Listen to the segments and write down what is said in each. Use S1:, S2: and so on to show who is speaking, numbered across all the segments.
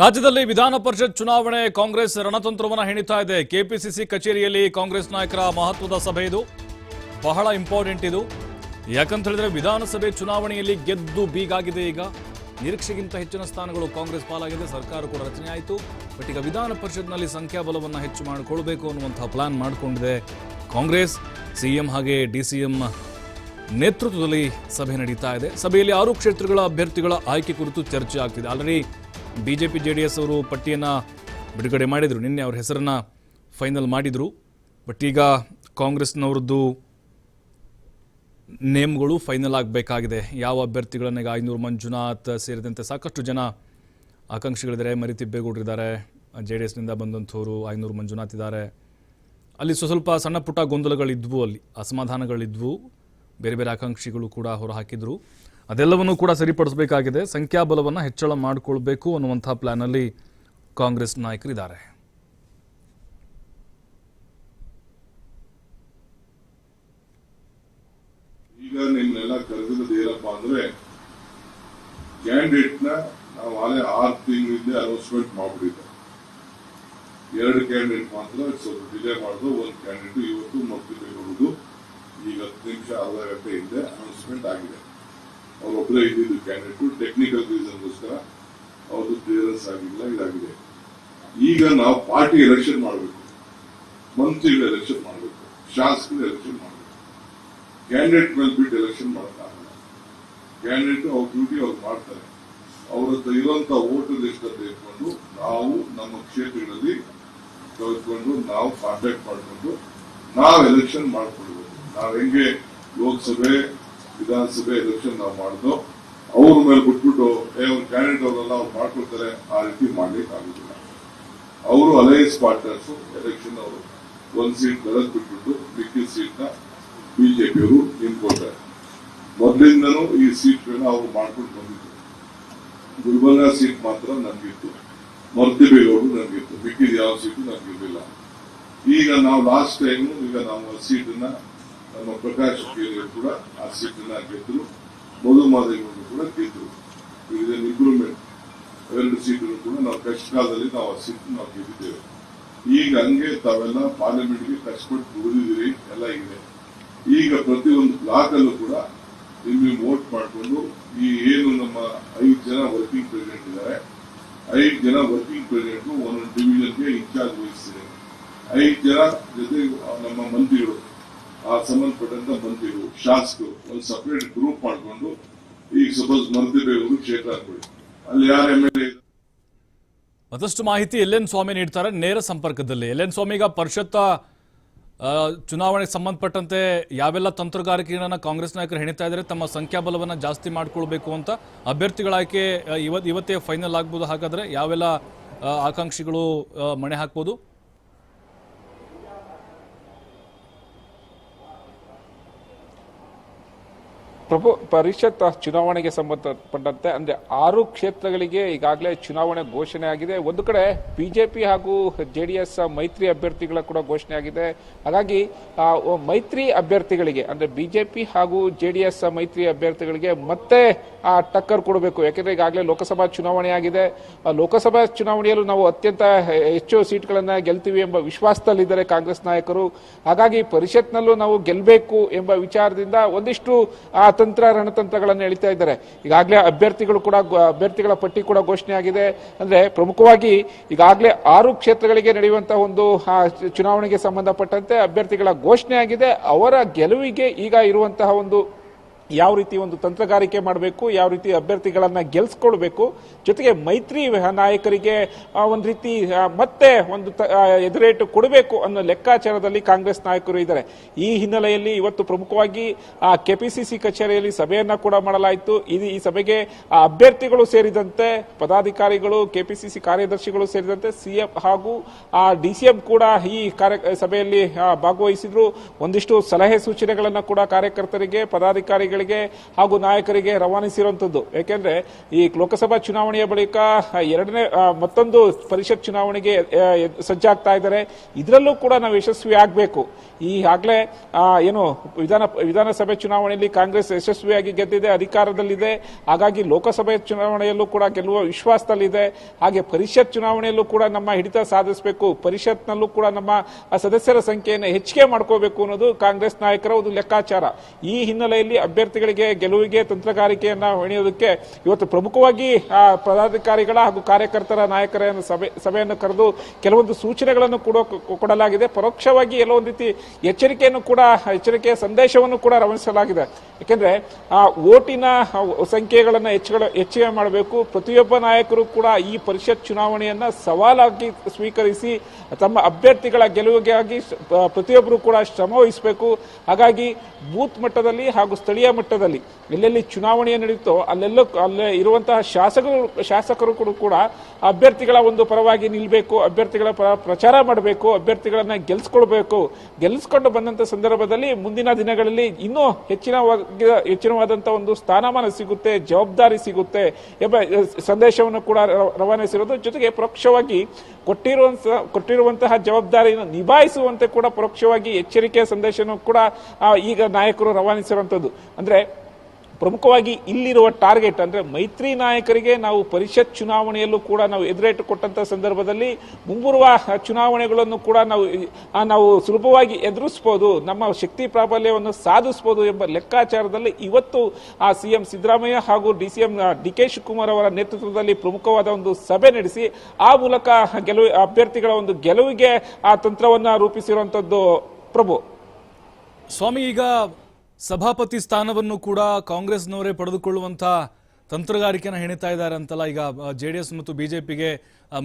S1: ರಾಜ್ಯದಲ್ಲಿ ವಿಧಾನ ಪರಿಷತ್ ಚುನಾವಣೆ, ಕಾಂಗ್ರೆಸ್ ರಣತಂತ್ರವನ್ನು ಹೆಣಿತಾ ಇದೆ. ಕೆಪಿಸಿಸಿ ಕಚೇರಿಯಲ್ಲಿ ಕಾಂಗ್ರೆಸ್ ನಾಯಕರ ಮಹತ್ವದ ಸಭೆ ಇದು. ಬಹಳ ಇಂಪಾರ್ಟೆಂಟ್ ಇದು. ಯಾಕಂತ ಹೇಳಿದ್ರೆ ವಿಧಾನಸಭೆ ಚುನಾವಣೆಯಲ್ಲಿ ಗೆದ್ದು ಬೀಗಾಗಿದೆ ಈಗ. ನಿರೀಕ್ಷೆಗಿಂತ ಹೆಚ್ಚಿನ ಸ್ಥಾನಗಳು ಕಾಂಗ್ರೆಸ್ ಪಾಲಾಗಿದೆ. ಸರ್ಕಾರ ಕೂಡ ರಚನೆ ಆಯಿತು. ಬಟ್ ಈಗ ವಿಧಾನ ಪರಿಷತ್ನಲ್ಲಿ ಸಂಖ್ಯಾಬಲವನ್ನು ಹೆಚ್ಚು ಮಾಡಿಕೊಳ್ಬೇಕು ಅನ್ನುವಂತಹ ಪ್ಲಾನ್ ಮಾಡಿಕೊಂಡಿದೆ ಕಾಂಗ್ರೆಸ್. ಸಿಎಂ ಹಾಗೆ ಡಿ ಸಿ ಎಂ ನೇತೃತ್ವದಲ್ಲಿ ಸಭೆ ನಡೀತಾ ಇದೆ. ಸಭೆಯಲ್ಲಿ ಆರು ಕ್ಷೇತ್ರಗಳ ಅಭ್ಯರ್ಥಿಗಳ ಆಯ್ಕೆ ಕುರಿತು ಚರ್ಚೆ ಆಗ್ತಿದೆ. Already BJP J P J D S ಅವರು ಪಟ್ಟಿಯನ್ನು ಬಿಡುಗಡೆ ಮಾಡಿದರು. ನಿನ್ನೆ ಅವ್ರ ಹೆಸರನ್ನು ಫೈನಲ್ ಮಾಡಿದರು. ಬಟ್ ಈಗ ಕಾಂಗ್ರೆಸ್ನವ್ರದ್ದು ನೇಮ್ಗಳು ಫೈನಲ್ ಆಗಬೇಕಾಗಿದೆ. ಯಾವ ಅಭ್ಯರ್ಥಿಗಳನ್ನ ಈಗ ಐನೂರು ಮಂಜುನಾಥ್ ಸೇರಿದಂತೆ ಸಾಕಷ್ಟು ಜನ ಆಕಾಂಕ್ಷಿಗಳಿದ್ದಾರೆ. ಮರಿ ತಿಬ್ಬೇಗೌಡರಿದ್ದಾರೆ ಜೆ ಡಿ ಎಸ್ನಿಂದ ಬಂದಂಥವ್ರು ಐನೂರು ಮಂಜುನಾಥ್ ಇದ್ದಾರೆ. ಅಲ್ಲಿ ಸ್ವ ಸ್ವಲ್ಪ ಸಣ್ಣ ಪುಟ್ಟ ಗೊಂದಲಗಳಿದ್ವು ಅಲ್ಲಿ. ಅಸಮಾಧಾನಗಳಿದ್ವು. ಬೇರೆ ಬೇರೆ ಆಕಾಂಕ್ಷಿಗಳು ಕೂಡ ಹೊರಹಾಕಿದ್ರು. ಅದೆಲ್ಲವನ್ನೂ ಕೂಡ ಸರಿಪಡಿಸಬೇಕಾಗಿದೆ. ಸಂಖ್ಯಾಬಲವನ್ನು ಹೆಚ್ಚಳ ಮಾಡಿಕೊಳ್ಬೇಕು ಅನ್ನುವಂಥ ಪ್ಲಾನಲ್ಲಿ ಕಾಂಗ್ರೆಸ್ ನಾಯಕರಿದ್ದಾರೆ.
S2: ಈಗ ನಿಮ್ಮನ್ನೆಲ್ಲ ಕರೆದಿರೋದು ಅಂದ್ರೆ ಕ್ಯಾಂಡಿಡೇಟ್ನ ನಾವು ಆರು ತಿಂಗಳಿಂದ ಅನೌನ್ಸ್ಮೆಂಟ್ ಮಾಡಿಬಿಟ್ಟಿದ್ದೆ. ಎರಡು ಕ್ಯಾಂಡಿಡೇಟ್ ಮಾತ್ರ ಸ್ವಲ್ಪ ಡಿಲೇ ಮಾಡಿದ್ರು, ಒಂದು ಕ್ಯಾಂಡಿಡೇಟ್ ಇವತ್ತು ಮರ್ತಿದ್ದೇವೆ ಈಗ ಹತ್ತು ನಿಮಿಷ ಅರ್ಧ ಗಂಟೆ ಹಿಂದೆ ಅನೌನ್ಸ್ಮೆಂಟ್ ಆಗಿದೆ. ಅವರೊಬ್ಬರೇ ಇದ್ದಿದ್ದು ಕ್ಯಾಂಡಿಡೇಟ್ ಟೆಕ್ನಿಕಲ್ ರೀಸನ್ಗೋಸ್ಕರ ಅವ್ರದ್ದು ಕ್ಲಿಯರೆನ್ಸ್ ಆಗಿಲ್ಲ, ಇದಾಗಿದೆ. ಈಗ ನಾವು ಪಾರ್ಟಿ ಎಲೆಕ್ಷನ್ ಮಾಡಬೇಕು. ಮಂತ್ರಿಗಳು ಎಲೆಕ್ಷನ್ ಮಾಡಬೇಕು. ಶಾಸಕರು ಎಲೆಕ್ಷನ್ ಮಾಡಬೇಕು. ಕ್ಯಾಂಡಿಡೇಟ್ ಮೇಲೆ ಬಿಟ್ಟು ಎಲೆಕ್ಷನ್ ಮಾಡ್ತಾರೆ ಕ್ಯಾಂಡಿಡೇಟ್ ಅವ್ರ ಡ್ಯೂಟಿ ಅವ್ರು ಮಾಡ್ತಾರೆ. ಅವ್ರ ಹತ್ರ ಇರುವಂತ ವೋಟರ್ ಲಿಸ್ಟ್ ಅಂತ ಇಟ್ಕೊಂಡು ನಾವು ನಮ್ಮ ಕ್ಷೇತ್ರಗಳಲ್ಲಿ ತೆಗೆದುಕೊಂಡು ನಾವು ಕಾಂಟ್ಯಾಕ್ಟ್ ಮಾಡಿಕೊಂಡು ನಾವು ಎಲೆಕ್ಷನ್ ಮಾಡ್ಕೊಳ್ಬೇಕು. ನಾವು ಹೆಂಗೆ ಲೋಕಸಭೆ ವಿಧಾನಸಭೆ ಎಲೆಕ್ಷನ್ ನಾವು ಮಾಡಿದೋ, ಅವ್ರ ಮೇಲೆ ಬಿಟ್ಬಿಟ್ಟು ಏ, ಒಂದು ಕ್ಯಾಂಡಿಡೇಟ್ ಅವರೆಲ್ಲ ಅವ್ರು ಮಾಡ್ಕೊಳ್ತಾರೆ ಆ ರೀತಿ ಮಾಡ್ಲಿಕ್ಕೆ ಆಗುದಿಲ್ಲ ಅವರು ಅಲಯನ್ಸ್ ಪಾರ್ಟ್ನರ್ಸ್ ಎಲೆಕ್ಷನ್ ಅವರು ಒಂದ್ ಸೀಟ್ ಬೆಳೆದ್ ಬಿಟ್ಬಿಟ್ಟು ಮಿಕ್ಕಿದ ಸೀಟ್ನ ಬಿಜೆಪಿಯವರು ನಿಂತ್ಕೊಳ್ತಾರೆ. ಮೊದಲಿಂದನೂ ಈ ಸೀಟ್ಗಳನ್ನ ಅವರು ಮಾಡ್ಕೊಂಡು ಬಂದಿದ್ರು. ಗುಲ್ಬರ್ಗ ಸೀಟ್ ಮಾತ್ರ ನಮ್ಗಿತ್ತು. ಮರ್ತಿಬೇಗೌಡರು ನಮ್ಗಿತ್ತು. ಮಿಕ್ಕಿದ ಯಾವ ಸೀಟು ನಮ್ಗಿರ್ಲಿಲ್ಲ. ಈಗ ನಾವು ಲಾಸ್ಟ್ ಟೈಮು ಈಗ ನಾವು ಸೀಟನ್ನ ನಮ್ಮ ಪ್ರಕಾಶ್ ಕೂಡ ಆ ಸೀಟನ್ನ ಗೆದ್ದರು ಮಧು ಮಾದೇಗೌಡರು ಕೂಡ ಗೆದ್ದರು. ಈಗ ಇಂಪ್ರೂವ್ಮೆಂಟ್ ಎರಡು ಸೀಟನ್ನು ಕೂಡ ನಾವು ಕಷ್ಟ ಕಾಲದಲ್ಲಿ ನಾವು ಆ ಸೀಟ್ ನಾವು ಗೆದ್ದಿದ್ದೇವೆ. ಈಗ ಹಂಗೆ ತಾವೆಲ್ಲ ಪಾರ್ಲಿಮೆಂಟ್ಗೆ ಕಷ್ಟಪಟ್ಟು ದುಡಿದಿದ್ದೀರಿ, ಎಲ್ಲ ಇದೆ. ಈಗ ಪ್ರತಿಯೊಂದು ಬ್ಲಾಕ್ ಅಲ್ಲೂ ಕೂಡ ನಿಮಗೆ ವೋಟ್ ಮಾಡಿಕೊಂಡು ಈ ಏನು ನಮ್ಮ ಐದು ಜನ ವರ್ಕಿಂಗ್ ಪ್ರೆಸಿಡೆಂಟ್ ಇದ್ದಾರೆ, ಐದು ಜನ ವರ್ಕಿಂಗ್ ಪ್ರೆಸಿಡೆಂಟ್ ಒಂದೊಂದು ಡಿವಿಷನ್ಗೆ ಇನ್ಚಾರ್ಜ್ ವಹಿಸ್ತಿದೆ ಐದು ಜನ ಜೊತೆ ನಮ್ಮ ಮಂತ್ರಿಗಳು ಆ ಸಂಬಂಧಪಟ್ಟಂತ ಮಂತ್ರಿಗಳು ಶಾಸಕರು ಒಂದು ಸಪರೇಟ್ ಗ್ರೂಪ್ ಮಾಡಿಕೊಂಡು ಈಗ ಸಪೋಸ್ ಮರ್ತಿಬೇಗವರು ಕ್ಷೇತ್ರ ಹಾಕೊಳ್ಳಿ ಅಲ್ಲಿ ಯಾರು ಎಂ ಎಲ್ ಎ
S1: ಮತ್ತಷ್ಟು ಮಾಹಿತಿ ಎಲ್ ಎನ್ ಸ್ವಾಮಿ ನೀಡ್ತಾರೆ ನೇರ ಸಂಪರ್ಕದಲ್ಲಿ. ಎಲ್ ಎನ್ ಸ್ವಾಮಿ ಈಗ ಪರಿಷತ್ ಚುನಾವಣೆಗೆ ಸಂಬಂಧಪಟ್ಟಂತೆ ಯಾವೆಲ್ಲ ತಂತ್ರಗಾರಿಕೆಗಳನ್ನು ಕಾಂಗ್ರೆಸ್ ನಾಯಕರು ಹೆಣಿತಾ ಇದ್ದಾರೆ ತಮ್ಮ ಸಂಖ್ಯಾಬಲವನ್ನು ಜಾಸ್ತಿ ಮಾಡಿಕೊಳ್ಬೇಕು ಅಂತ ಅಭ್ಯರ್ಥಿಗಳ ಆಯ್ಕೆ ಆ, ಇವತ್ ಇವತ್ತೇ ಫೈನಲ್ ಆಗ್ಬೋದು. ಹಾಗಾದ್ರೆ ಯಾವೆಲ್ಲ ಆಕಾಂಕ್ಷಿಗಳು ಮಣೆ ಹಾಕ್ಬೋದು?
S3: ಪ್ರಭು, ಪರಿಷತ್ ಚುನಾವಣೆಗೆ ಸಂಬಂಧಪಟ್ಟಂತೆ, ಅಂದ್ರೆ ಆರು ಕ್ಷೇತ್ರಗಳಿಗೆ ಈಗಾಗಲೇ ಚುನಾವಣೆ ಘೋಷಣೆ ಆಗಿದೆ. ಒಂದು ಕಡೆ ಬಿಜೆಪಿ ಹಾಗೂ ಜೆ ಡಿ ಎಸ್ ಮೈತ್ರಿ ಅಭ್ಯರ್ಥಿಗಳ ಕೂಡ ಘೋಷಣೆ ಆಗಿದೆ. ಹಾಗಾಗಿ ಮೈತ್ರಿ ಅಭ್ಯರ್ಥಿಗಳಿಗೆ ಮೈತ್ರಿ ಅಭ್ಯರ್ಥಿಗಳಿಗೆ, ಅಂದ್ರೆ ಬಿಜೆಪಿ ಹಾಗೂ ಜೆಡಿಎಸ್ ಮೈತ್ರಿ ಅಭ್ಯರ್ಥಿಗಳಿಗೆ ಮತ್ತೆ, ಆ, ಟಕ್ಕರ್ ಕೊಡಬೇಕು. ಯಾಕೆಂದರೆ ಈಗಾಗಲೇ ಲೋಕಸಭಾ ಚುನಾವಣೆ ಆಗಿದೆ. ಲೋಕಸಭಾ ಚುನಾವಣೆಯಲ್ಲೂ ನಾವು ಅತ್ಯಂತ ಹೆಚ್ಚು ಸೀಟ್ಗಳನ್ನು ಗೆಲ್ತೀವಿ ಎಂಬ ವಿಶ್ವಾಸದಲ್ಲಿದ್ದಾರೆ ಕಾಂಗ್ರೆಸ್ ನಾಯಕರು. ಹಾಗಾಗಿ ಪರಿಷತ್ನಲ್ಲೂ ನಾವು ಗೆಲ್ಲಬೇಕು ಎಂಬ ವಿಚಾರದಿಂದ ಒಂದಿಷ್ಟು ಆ ತಂತ್ರ ರಣತಂತ್ರಗಳನ್ನು ಎಳಿತಾ ಇದ್ದಾರೆ. ಈಗಾಗಲೇ ಅಭ್ಯರ್ಥಿಗಳು ಕೂಡ ಅಭ್ಯರ್ಥಿಗಳ ಪಟ್ಟಿ ಕೂಡ ಘೋಷಣೆ ಆಗಿದೆ ಅಂದರೆ ಪ್ರಮುಖವಾಗಿ ಈಗಾಗಲೇ ಆರು ಕ್ಷೇತ್ರಗಳಿಗೆ ನಡೆಯುವಂತಹ ಒಂದು ಚುನಾವಣೆಗೆ ಸಂಬಂಧಪಟ್ಟಂತೆ ಅಭ್ಯರ್ಥಿಗಳ ಘೋಷಣೆ ಆಗಿದೆ ಅವರ ಗೆಲುವಿಗೆ ಈಗ ಇರುವಂತಹ ಒಂದು ಯಾವ ರೀತಿ ಒಂದು ತಂತ್ರಗಾರಿಕೆ ಮಾಡಬೇಕು, ಯಾವ ರೀತಿ ಅಭ್ಯರ್ಥಿಗಳನ್ನ ಗೆಲ್ಸ್ಕೊಳ್ಬೇಕು, ಜೊತೆಗೆ ಮೈತ್ರಿ ನಾಯಕರಿಗೆ ಒಂದು ರೀತಿ ಮತ್ತೆ ಒಂದು ಎದುರೇಟು ಕೊಡಬೇಕು ಅನ್ನೋ ಲೆಕ್ಕಾಚಾರದಲ್ಲಿ ಕಾಂಗ್ರೆಸ್ ನಾಯಕರು ಇದ್ದಾರೆ. ಈ ಹಿನ್ನೆಲೆಯಲ್ಲಿ ಇವತ್ತು ಪ್ರಮುಖವಾಗಿ ಕೆಪಿಸಿಸಿ ಕಚೇರಿಯಲ್ಲಿ ಸಭೆಯನ್ನ ಕೂಡ ಮಾಡಲಾಯಿತು. ಇದು ಈ ಸಭೆಗೆ ಅಭ್ಯರ್ಥಿಗಳು ಸೇರಿದಂತೆ ಪದಾಧಿಕಾರಿಗಳು, ಕೆಪಿಸಿಸಿ ಕಾರ್ಯದರ್ಶಿಗಳು ಸೇರಿದಂತೆ ಸಿಎಂ ಹಾಗೂ ಡಿಸಿಎಂ ಕೂಡ ಈ ಕಾರ್ಯ, ಸಭೆಯಲ್ಲಿ ಭಾಗವಹಿಸಿದ್ರು. ಒಂದಿಷ್ಟು ಸಲಹೆ ಸೂಚನೆಗಳನ್ನು ಕೂಡ ಕಾರ್ಯಕರ್ತರಿಗೆ, ಪದಾಧಿಕಾರಿಗಳಿಗೆ ಹಾಗೂ ನಾಯಕರಿಗೆ ರವಾನಿಸಿರುವಂತದ್ದು. ಏಕೆಂದ್ರೆ ಈ ಲೋಕಸಭಾ ಚುನಾವಣೆಯ ಬಳಿಕ ಎರಡನೇ ಮತ್ತೊಂದು ಪರಿಷತ್ ಚುನಾವಣೆಗೆ ಸಜ್ಜಾಗ್ತಾ ಇದ್ದಾರೆ. ಇದರಲ್ಲೂ ಕೂಡ ನಾವು ಯಶಸ್ವಿ ಆಗಬೇಕು. ಈಗಾಗಲೇ ಏನು, ವಿಧಾನ, ವಿಧಾನಸಭೆ ಚುನಾವಣೆಯಲ್ಲಿ ಕಾಂಗ್ರೆಸ್ ಯಶಸ್ವಿಯಾಗಿ ಗೆದ್ದಿದೆ, ಅಧಿಕಾರದಲ್ಲಿದೆ. ಹಾಗಾಗಿ ಲೋಕಸಭೆ ಚುನಾವಣೆಯಲ್ಲೂ ಕೂಡ ಗೆಲ್ಲುವ ವಿಶ್ವಾಸದಲ್ಲಿದೆ. ಹಾಗೆ ಪರಿಷತ್ ಚುನಾವಣೆಯಲ್ಲೂ ಕೂಡ ನಮ್ಮ ಹಿಡಿತ ಸಾಧಿಸಬೇಕು. ಪರಿಷತ್ನಲ್ಲೂ ಕೂಡ ನಮ್ಮ ಸದಸ್ಯರ ಸಂಖ್ಯೆಯನ್ನು ಹೆಚ್ಚಿಗೆ ಮಾಡ್ಕೋಬೇಕು ಅನ್ನೋದು ಕಾಂಗ್ರೆಸ್ ನಾಯಕರ ಒಂದು ಲೆಕ್ಕಾಚಾರ. ಈ ಹಿನ್ನೆಲೆಯಲ್ಲಿ ಅಭ್ಯರ್ಥಿಗಳಿಗೆ ಗೆಲುವಿಗೆ ತಂತ್ರಗಾರಿಕೆಯನ್ನ ಹೊಣೆಯುವುದಕ್ಕೆ ಇವತ್ತು ಪ್ರಮುಖವಾಗಿ ಪದಾಧಿಕಾರಿಗಳ ಹಾಗೂ ಕಾರ್ಯಕರ್ತರ ನಾಯಕರ ಸಭೆ, ಸಭೆಯನ್ನು ಕರೆದು ಕೆಲವೊಂದು ಸೂಚನೆಗಳನ್ನು ಕೂಡ ಕೊಡಲಾಗಿದೆ. ಪರೋಕ್ಷವಾಗಿ ಎಲ್ಲೋ ಒಂದು ರೀತಿ ಎಚ್ಚರಿಕೆಯನ್ನು ಕೂಡ, ಎಚ್ಚರಿಕೆಯ ಸಂದೇಶವನ್ನು ಕೂಡ ರವಾನಿಸಲಾಗಿದೆ. ಯಾಕೆಂದ್ರೆ, ಆ, ಓಟಿನ ಸಂಖ್ಯೆಗಳನ್ನು ಹೆಚ್ಚಳ ಹೆಚ್ಚಿಗೆ ಮಾಡಬೇಕು. ಪ್ರತಿಯೊಬ್ಬ ನಾಯಕರು ಕೂಡ ಈ ಪರಿಷತ್ ಚುನಾವಣೆಯನ್ನ ಸವಾಲಾಗಿ ಸ್ವೀಕರಿಸಿ, ತಮ್ಮ ಅಭ್ಯರ್ಥಿಗಳ ಗೆಲುವಿಗಾಗಿ ಪ್ರತಿಯೊಬ್ಬರು ಕೂಡ ಶ್ರಮ ವಹಿಸಬೇಕು. ಹಾಗಾಗಿ ಬೂತ್ ಮಟ್ಟದಲ್ಲಿ ಹಾಗೂ ಸ್ಥಳೀಯ ಮಟ್ಟದಲ್ಲಿ ಎಲ್ಲೆಲ್ಲಿ ಚುನಾವಣೆ ನಡೆಯುತ್ತೋ ಅಲ್ಲೆಲ್ಲ ಅಲ್ಲೇ ಇರುವಂತಹ ಶಾಸಕರು ಶಾಸಕರು ಕೂಡ ಕೂಡ ಅಭ್ಯರ್ಥಿಗಳ ಒಂದು ಪರವಾಗಿ ನಿಲ್ಲಬೇಕು ಅಭ್ಯರ್ಥಿಗಳ ಪರ ಪ್ರಚಾರ ಮಾಡಬೇಕು, ಅಭ್ಯರ್ಥಿಗಳನ್ನ ಗೆಲ್ಲಿಸ್ಕೊಳ್ಬೇಕು ಗೆಲ್ಲಿಸ್ಕೊಂಡು ಬಂದಂಥ ಸಂದರ್ಭದಲ್ಲಿ ಮುಂದಿನ ದಿನಗಳಲ್ಲಿ ಇನ್ನೂ ಹೆಚ್ಚಿನ ಹೆಚ್ಚಿನವಾದಂಥ ಒಂದು ಸ್ಥಾನಮಾನ ಸಿಗುತ್ತೆ, ಜವಾಬ್ದಾರಿ ಸಿಗುತ್ತೆ ಎಂಬ ಸಂದೇಶವನ್ನು ಕೂಡ ರವಾನಿಸಿರೋದು. ಜೊತೆಗೆ ಪರೋಕ್ಷವಾಗಿ ಕೊಟ್ಟಿರುವಂತಹ ಕೊಟ್ಟಿರುವಂತಹ ಜವಾಬ್ದಾರಿಯನ್ನು ನಿಭಾಯಿಸುವಂತೆ ಕೂಡ ಪರೋಕ್ಷವಾಗಿ ಎಚ್ಚರಿಕೆಯ ಸಂದೇಶವನ್ನು ಕೂಡ ಈಗ ನಾಯಕರು ರವಾನಿಸಿರುವಂತದ್ದು ಅಂದ್ರೆ ಪ್ರಮುಖವಾಗಿ ಇಲ್ಲಿರುವ ಟಾರ್ಗೆಟ್ ಅಂದರೆ ಮೈತ್ರಿ ನಾಯಕರಿಗೆ ನಾವು ಪರಿಷತ್ ಚುನಾವಣೆಯಲ್ಲೂ ಕೂಡ ನಾವು ಎದುರೇಟು ಕೊಟ್ಟಂಥ ಸಂದರ್ಭದಲ್ಲಿ ಮುಂಬರುವ ಚುನಾವಣೆಗಳನ್ನು ಕೂಡ ನಾವು ನಾವು ಸುಲಭವಾಗಿ ಎದುರಿಸ್ಬೋದು, ನಮ್ಮ ಶಕ್ತಿ ಪ್ರಾಬಲ್ಯವನ್ನು ಸಾಧಿಸ್ಬೋದು ಎಂಬ ಲೆಕ್ಕಾಚಾರದಲ್ಲಿ ಇವತ್ತು ಆ ಸಿ ಎಂ ಸಿದ್ದರಾಮಯ್ಯ ಹಾಗೂ D C M D K Shivakumar ಅವರ ನೇತೃತ್ವದಲ್ಲಿ ಪ್ರಮುಖವಾದ ಒಂದು ಸಭೆ ನಡೆಸಿ, ಆ ಮೂಲಕ ಗೆಲುವು, ಅಭ್ಯರ್ಥಿಗಳ ಒಂದು ಗೆಲುವಿಗೆ ಆ ತಂತ್ರವನ್ನು ರೂಪಿಸಿರುವಂಥದ್ದು ಪ್ರಭು.
S1: ಸ್ವಾಮಿ, ಈಗ ಸಭಾಪತಿ ಸ್ಥಾನವನ್ನು ಕೂಡ ಕಾಂಗ್ರೆಸ್ನವರೇ ಪಡೆದುಕೊಳ್ಳುವಂತ ತಂತ್ರಗಾರಿಕೆನ ಹೆಣಿತಾ ಇದ್ದಾರೆ ಅಂತಲ್ಲ ಈಗ ಜೆ ಡಿ ಎಸ್ ಮತ್ತು ಬಿ ಜೆ ಪಿಗೆ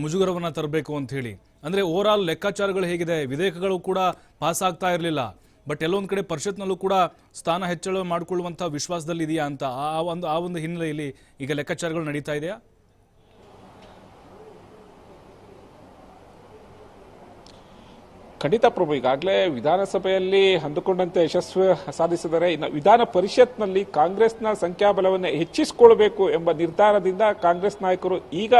S1: ಮುಜುಗರವನ್ನು ತರಬೇಕು ಅಂತ ಹೇಳಿ. ಅಂದರೆ ಓವರ್ ಆಲ್ ಲೆಕ್ಕಾಚಾರಗಳು ಹೇಗಿದೆ, ವಿಧೇಯಕಗಳು ಕೂಡ ಪಾಸ್ ಆಗ್ತಾ ಇರಲಿಲ್ಲ. ಬಟ್ ಎಲ್ಲೊಂದು ಕಡೆ ಪರಿಷತ್ನಲ್ಲೂ ಕೂಡ ಸ್ಥಾನ ಹೆಚ್ಚಳ ಮಾಡಿಕೊಳ್ಳುವಂಥ ವಿಶ್ವಾಸದಲ್ಲಿ ಇದೆಯಾ ಅಂತ ಆ ಒಂದು ಆ ಒಂದು ಹಿನ್ನೆಲೆಯಲ್ಲಿ ಈಗ ಲೆಕ್ಕಾಚಾರಗಳು ನಡೀತಾ ಇದೆಯಾ?
S3: ಖಂಡಿತ ಪ್ರಭು, ಈಗಾಗಲೇ ವಿಧಾನಸಭೆಯಲ್ಲಿ ಅಂದುಕೊಂಡಂತೆ ಯಶಸ್ವಿ ಸಾಧಿಸಿದರೆ ಇನ್ನು ವಿಧಾನ ಪರಿಷತ್ನಲ್ಲಿ ಕಾಂಗ್ರೆಸ್ನ ಸಂಖ್ಯಾಬಲವನ್ನು ಹೆಚ್ಚಿಸಿಕೊಳ್ಬೇಕು ಎಂಬ ನಿರ್ಧಾರದಿಂದ ಕಾಂಗ್ರೆಸ್ ನಾಯಕರು ಈಗ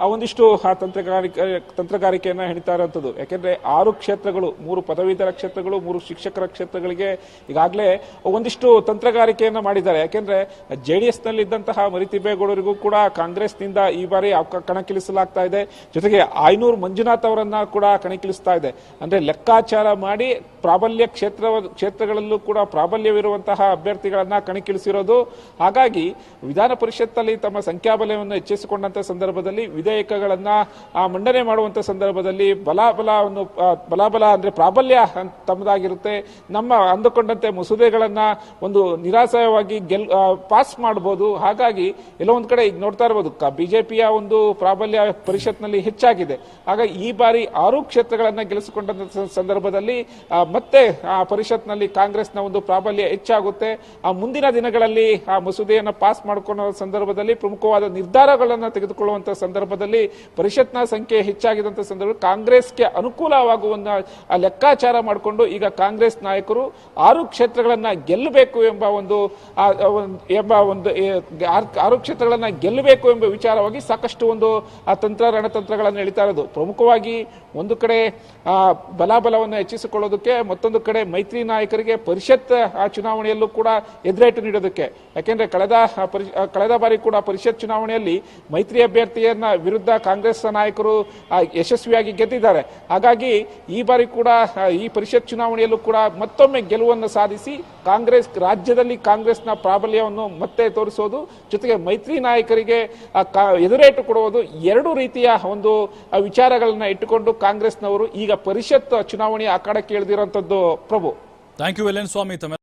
S3: ಆ ಒಂದಿಷ್ಟು ತಂತ್ರಗಾರಿಕೆ, ತಂತ್ರಗಾರಿಕೆಯನ್ನು ಹೆಣಿತಾ ಇರುವಂಥದ್ದು ಯಾಕೆಂದರೆ ಆರು ಕ್ಷೇತ್ರಗಳು, ಮೂರು ಪದವೀಧರ ಕ್ಷೇತ್ರಗಳು, ಮೂರು ಶಿಕ್ಷಕರ ಕ್ಷೇತ್ರಗಳಿಗೆ ಈಗಾಗಲೇ ಒಂದಿಷ್ಟು ತಂತ್ರಗಾರಿಕೆಯನ್ನು ಮಾಡಿದ್ದಾರೆ. ಯಾಕೆಂದರೆ ಜೆ ಡಿ ಎಸ್ನಲ್ಲಿದ್ದಂತಹ ಮರಿತಿಬ್ಬೇಗೌಡರಿಗೂ ಕೂಡ ಕಾಂಗ್ರೆಸ್ನಿಂದ ಈ ಬಾರಿ ಕಣಕ್ಕಿಳಿಸಲಾಗ್ತಾ ಇದೆ. ಜೊತೆಗೆ ಆಯ್ನೂರು ಮಂಜುನಾಥ್ ಅವರನ್ನು ಕೂಡ ಕಣಕ್ಕಿಳಿಸ್ತಾ ಇದೆ. ಅಂದ್ರೆ ಲೆಕ್ಕಾಚಾರ ಮಾಡಿ ಪ್ರಾಬಲ್ಯ ಕ್ಷೇತ್ರ ಕ್ಷೇತ್ರಗಳಲ್ಲೂ ಕೂಡ ಪ್ರಾಬಲ್ಯವಿರುವಂತಹ ಅಭ್ಯರ್ಥಿಗಳನ್ನು ಕಣಕ್ಕಿಳಿಸಿರೋದು. ಹಾಗಾಗಿ ವಿಧಾನ ಪರಿಷತ್ತಲ್ಲಿ ತಮ್ಮ ಸಂಖ್ಯಾಬಲವನ್ನು ಹೆಚ್ಚಿಸಿಕೊಂಡಂಥ ಸಂದರ್ಭದಲ್ಲಿ ವಿಧೇಯಕಗಳನ್ನು ಮಂಡನೆ ಮಾಡುವಂಥ ಸಂದರ್ಭದಲ್ಲಿ ಬಲಾಬಲವನ್ನು ಬಲಾಬಲ ಅಂದರೆ ಪ್ರಾಬಲ್ಯ ತಮ್ಮದಾಗಿರುತ್ತೆ. ನಮ್ಮ ಅಂದುಕೊಂಡಂತೆ ಮಸೂದೆಗಳನ್ನು ಒಂದು ನಿರಾಸಯವಾಗಿ ಗೆಲ್ ಪಾಸ್ ಮಾಡ್ಬೋದು. ಹಾಗಾಗಿ ಎಲ್ಲೋ ಒಂದು ಕಡೆ ಈಗ ನೋಡ್ತಾ ಜೆ ಪಿಯ ಒಂದು ಪ್ರಾಬಲ್ಯ ಪರಿಷತ್ನಲ್ಲಿ ಹೆಚ್ಚಾಗಿದೆ. ಹಾಗಾಗಿ ಈ ಬಾರಿ ಆರು ಕ್ಷೇತ್ರಗಳನ್ನು ಗೆಲ್ಲಿಸಿಕೊಂಡಂತ ಸಂದರ್ಭದಲ್ಲಿ ಮತ್ತೆ ಆ ಪರಿಷತ್ನಲ್ಲಿ ಕಾಂಗ್ರೆಸ್ನ ಒಂದು ಪ್ರಾಬಲ್ಯ ಹೆಚ್ಚಾಗುತ್ತೆ. ಆ ಮುಂದಿನ ದಿನಗಳಲ್ಲಿ ಆ ಮಸೂದೆಯನ್ನು ಪಾಸ್ ಮಾಡಿಕೊಳ್ಳೋ ಸಂದರ್ಭದಲ್ಲಿ ಪ್ರಮುಖವಾದ ನಿರ್ಧಾರಗಳನ್ನು ತೆಗೆದುಕೊಳ್ಳುವಂಥ ಸಂದರ್ಭದಲ್ಲಿ ಪರಿಷತ್ನ ಸಂಖ್ಯೆ ಹೆಚ್ಚಾಗಿದ್ದಂಥ ಸಂದರ್ಭ ಕಾಂಗ್ರೆಸ್ಗೆ ಅನುಕೂಲವಾಗುವಂಥ ಲೆಕ್ಕಾಚಾರ ಮಾಡಿಕೊಂಡು ಈಗ ಕಾಂಗ್ರೆಸ್ ನಾಯಕರು ಆರು ಕ್ಷೇತ್ರಗಳನ್ನು ಗೆಲ್ಲಬೇಕು ಎಂಬ ಒಂದು ಎಂಬ ಒಂದು ಆರು ಕ್ಷೇತ್ರಗಳನ್ನು ಗೆಲ್ಲಬೇಕು ಎಂಬ ವಿಚಾರವಾಗಿ ಸಾಕಷ್ಟು ಒಂದು, ಆ, ತಂತ್ರ ರಣತಂತ್ರಗಳನ್ನು ಎಳಿತಾ ಇರೋದು. ಪ್ರಮುಖವಾಗಿ ಒಂದು ಕಡೆ ಬಲಾಬಲವನ್ನು ಹೆಚ್ಚಿಸಿಕೊಳ್ಳೋದಕ್ಕೆ ಮತ್ತೊಂದು ಕಡೆ ಮೈತ್ರಿ ನಾಯಕರಿಗೆ ಪರಿಷತ್, ಆ, ಚುನಾವಣೆಯಲ್ಲೂ ಕೂಡ ಎದುರೇಟು ನೀಡೋದಕ್ಕೆ. ಯಾಕೆಂದ್ರೆ ಕಳೆದ ಕಳೆದ ಬಾರಿ ಕೂಡ ಪರಿಷತ್ ಚುನಾವಣೆಯಲ್ಲಿ ಮೈತ್ರಿ ಅಭ್ಯರ್ಥಿಯನ್ನ ವಿರುದ್ಧ ಕಾಂಗ್ರೆಸ್ ನಾಯಕರು ಯಶಸ್ವಿಯಾಗಿ ಗೆದ್ದಿದ್ದಾರೆ. ಹಾಗಾಗಿ ಈ ಬಾರಿ ಕೂಡ ಈ ಪರಿಷತ್ ಚುನಾವಣೆಯಲ್ಲೂ ಕೂಡ ಮತ್ತೊಮ್ಮೆ ಗೆಲುವನ್ನು ಸಾಧಿಸಿ ಕಾಂಗ್ರೆಸ್, ರಾಜ್ಯದಲ್ಲಿ ಕಾಂಗ್ರೆಸ್ನ ಪ್ರಾಬಲ್ಯವನ್ನು ಮತ್ತೆ ತೋರಿಸೋದು, ಜೊತೆಗೆ ಮೈತ್ರಿ ನಾಯಕರಿಗೆ ಎದುರೇಟು ಕೊಡುವುದು ಎರಡು ರೀತಿಯ ಒಂದು ವಿಚಾರಗಳನ್ನ ಇಟ್ಟುಕೊಂಡು ಕಾಂಗ್ರೆಸ್ನವರು ಈಗ ಪರಿಷತ್ ಚುನಾವಣೆಯ ಅಖಾಡಕ್ಕೆ ಇಳಿದಿರುವಂತದ್ದು Prabhu
S1: thank you L N Swamy ತಮ್ಮ